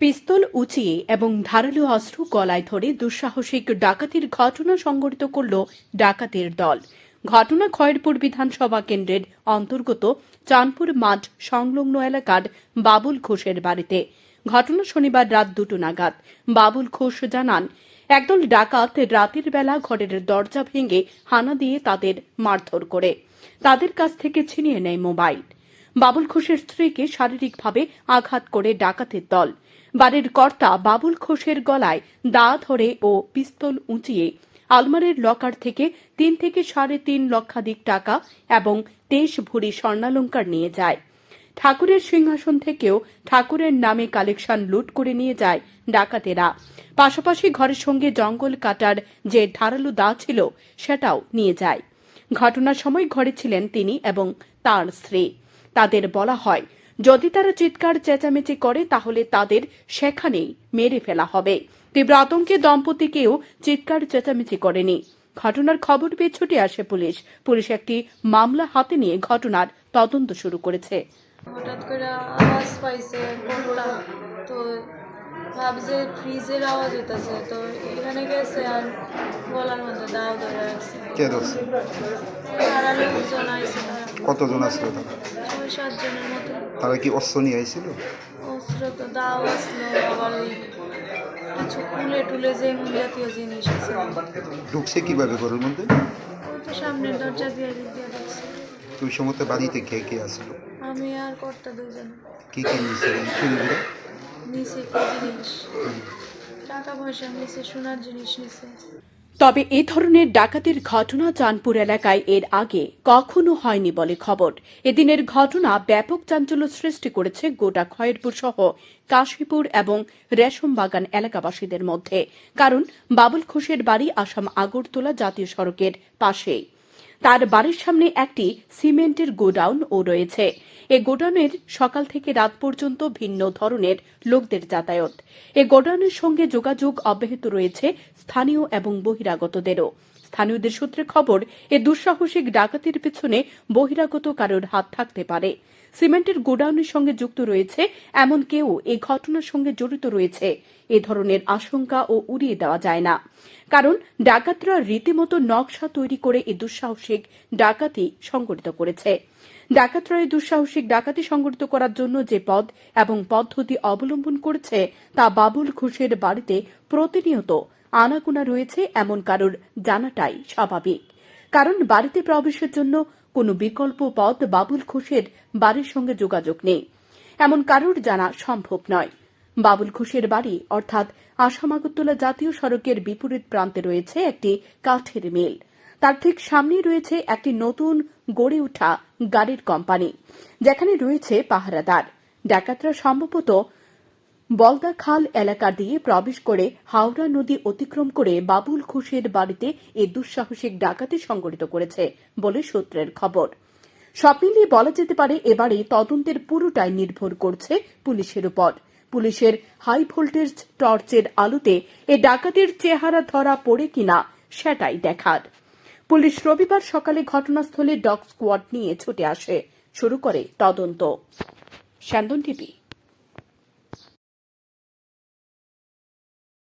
পিস্তল উঁচিয়ে এবং ধারালো অস্ত্র গলায় ধরে দুঃসাহসিক ডাকাতির ঘটনা সংঘটিত করল ডাকাতের দল। ঘটনা খয়েরপুর বিধানসভা কেন্দ্রের অন্তর্গত চাঁদপুর মাঠ সংলগ্ন এলাকার বাবুল ঘোষের বাড়িতে। ঘটনা শনিবার রাত দুটো নাগাদ। বাবুল ঘোষ জানান, একদল ডাকাত রাতের বেলা ঘরের দরজা ভেঙে হানা দিয়ে তাদের মারধর করে। তাদের কাছ থেকে ছিনিয়ে নেয় মোবাইল। বাবুল ঘোষের স্ত্রীকে শারীরিকভাবে আঘাত করে ডাকাতের দল। বাড়ির কর্তা বাবুল ঘোষের গলায় দা ধরে ও পিস্তল উঁচিয়ে আলমারির লকার থেকে তিন থেকে সাড়ে তিন লক্ষাধিক টাকা এবং তেইশ ভরি স্বর্ণালঙ্কার নিয়ে যায়। ঠাকুরের সিংহাসন থেকেও ঠাকুরের নামে কালেকশন লুট করে নিয়ে যায় ডাকাতেরা। পাশাপাশি ঘরের সঙ্গে জঙ্গল কাটার যে ধারালো দা ছিল, সেটাও নিয়ে যায়। ঘটনার সময় ঘরে ছিলেন তিনি এবং তার স্ত্রী। তাদের বলা হয়। যদি তারা চিৎকার চেঁচামেচি করে তাহলে তাদের সেখানেই মেরে ফেলা হবে। তীব্র আতঙ্কে দম্পতিকেও চিৎকার চেঁচামেচি করেনি। ঘটনার খবর পেয়ে ছুটে আসে পুলিশ। পুলিশ একটি মামলা হাতে নিয়ে ঘটনার তদন্ত শুরু করেছে। হঠাৎ করে আওয়াজ পাইছে কোনটা তো ভাবছে ফ্রিজের আওয়াজ হইতাছে তো এখানে গেছে আর গলার মধ্যে দাও ধরে রাখছে। কে তারা কতজন আসলো তারা ছয় মতো। তারা কি অস্ত্র নিয়ে আইছিল? অস্ত্র তো দাও আসলো আবার ওই কিছু কুলে টুলে যে জাতীয় জিনিস আছে। ঢুকছে কীভাবে ঘরের মধ্যে? ওই তো সামনের দরজা দিয়ে দিয়ে ঢুকছে। তুই সময় বাড়িতে কে কে আসলো? আমি আর কর্তা দুজন কি কি নিয়েছে চুরিগুলো নিচে কি জিনিস? টাকা পয়সা নিচে সোনার জিনিস নিচে তবে এ ধরনের ডাকাতির ঘটনা চাঁদপুর এলাকায় এর আগে কখনো হয়নি বলে খবর। এদিনের ঘটনা ব্যাপক চাঞ্চল্য সৃষ্টি করেছে গোটা খয়েরপুর সহ কাশীপুর এবং রেশমবাগান এলাকাবাসীদের মধ্যে। কারণ বাবুল ঘোষের বাড়ি আসাম আগরতলা জাতীয় সড়কের পাশেই। তার বাড়ির সামনে একটি সিমেন্টের গোডাউন ও রয়েছে। এ গোডাউনের সকাল থেকে রাত পর্যন্ত ভিন্ন ধরনের লোকদের যাতায়াত। এ গোডাউনের সঙ্গে যোগাযোগ অব্যাহত রয়েছে স্থানীয় এবং বহিরাগতদেরও। স্থানীয়দের সূত্রে খবর, এ দুঃসাহসিক ডাকাতির পেছনে বহিরাগত কারোর হাত থাকতে পারে। সিমেন্টের গোডাউনের সঙ্গে যুক্ত রয়েছে, এমন কেউ এই ঘটনার সঙ্গে জড়িত রয়েছে। এ ধরনের আশঙ্কা ও উড়িয়ে দেওয়া যায় না। কারণ ডাকাতরা রীতিমতো নকশা তৈরি করে এই দুঃসাহসিক ডাকাতি সংগঠিত করেছে। ডাকাতরা এই দুঃসাহসিক ডাকাতি সংগঠিত করার জন্য যে পদ এবং পদ্ধতি অবলম্বন করেছে, তা বাবুল ঘোষের বাড়িতে প্রতিনিয়ত আনাগোনা রয়েছে, এমন কারোর জানাটাই স্বাভাবিক। কারণ বাড়িতে প্রবেশের জন্য কোনো বিকল্প পথ বাবুল ঘোষের বাড়ির সঙ্গে যোগাযোগ নেই। এমন কারোর জানা সম্ভব নয়। বাবুল ঘোষের বাড়ি, অর্থাৎ আসাম আগরতলা জাতীয় সড়কের বিপরীত প্রান্তে রয়েছে একটি কাঠের মিল। তার ঠিক সামনেই রয়েছে একটি নতুন গড়ে ওঠা গাড়ির কোম্পানি, যেখানে রয়েছে পাহারাদার। ডাকাতরা সম্ভবত বলদা খাল এলাকা দিয়ে প্রবেশ করে হাওড়া নদী অতিক্রম করে বাবুল ঘোষের বাড়িতে এই দুঃসাহসিক ডাকাতি সংগঠিত করেছে বলে সূত্রের খবর। সব মিলিয়ে বলা যেতে পারে এবারে তদন্তের পুরোটাই নির্ভর করছে পুলিশের উপর। পুলিশের হাই ভোল্টেজ টর্চের আলোতে এ ডাকাতির চেহারা ধরা পড়ে কিনা সেটাই দেখার। পুলিশ রবিবার সকালে ঘটনাস্থলে ডগ স্কোয়াড নিয়ে ছুটে আসে। শুরু করে তদন্ত।